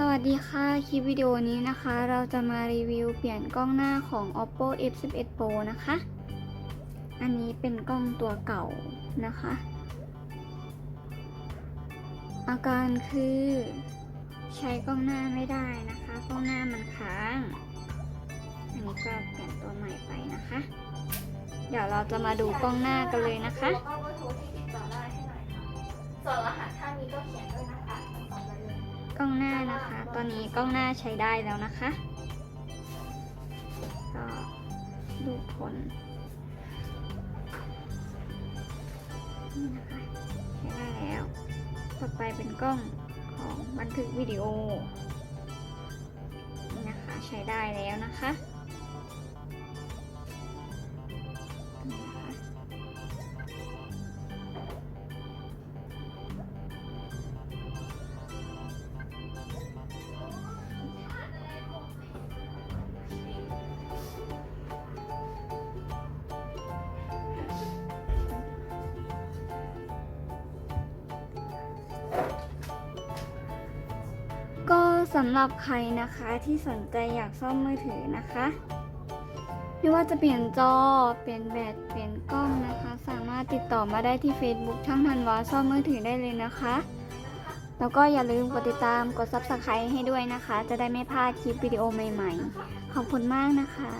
สวัสดีค่ะ คลิปวิดีโอนี้นะคะ เราจะมารีวิวเปลี่ยนกล้องหน้าของ oppo f11 pro นะคะ อันนี้เป็นกล้องตัวเก่านะคะ อาการคือ ใช้กล้องหน้าไม่ได้นะคะ กล้องหน้ามันค้าง อันนี้ก็เปลี่ยนตัวใหม่ไปนะคะ เดี๋ยวเราจะมาดูกล้องหน้ากันเลยนะคะก็เบอร์โทรที่ติดต่อได้ให้หน่อยค่ะส่วนรหัสถ้ามีก็เขียนด้วยนะคะ กล้องหน้านะคะ ตอนนี้กล้องหน้าใช้ได้แล้วนะคะก็ดูผลนี่นะคะใช้ได้แล้ว ต่อไปเป็นกล้องของบันทึกวิดีโอนี่นะคะใช้ได้แล้วนะคะ สำหรับใครนะคะที่สนใจอยากซ่อมมือถือนะคะ ไม่ว่าจะเปลี่ยนจอ เปลี่ยนแบต เปลี่ยนกล้องนะคะ สามารถติดต่อมาได้ที่ Facebook ช่างทันวาซ่อมมือถือได้เลยนะคะ แล้วก็อย่าลืมกดติดตาม กด Subscribe ให้ด้วยนะคะ จะได้ไม่พลาดคลิปวิดีโอใหม่ ๆ ขอบคุณมากนะคะ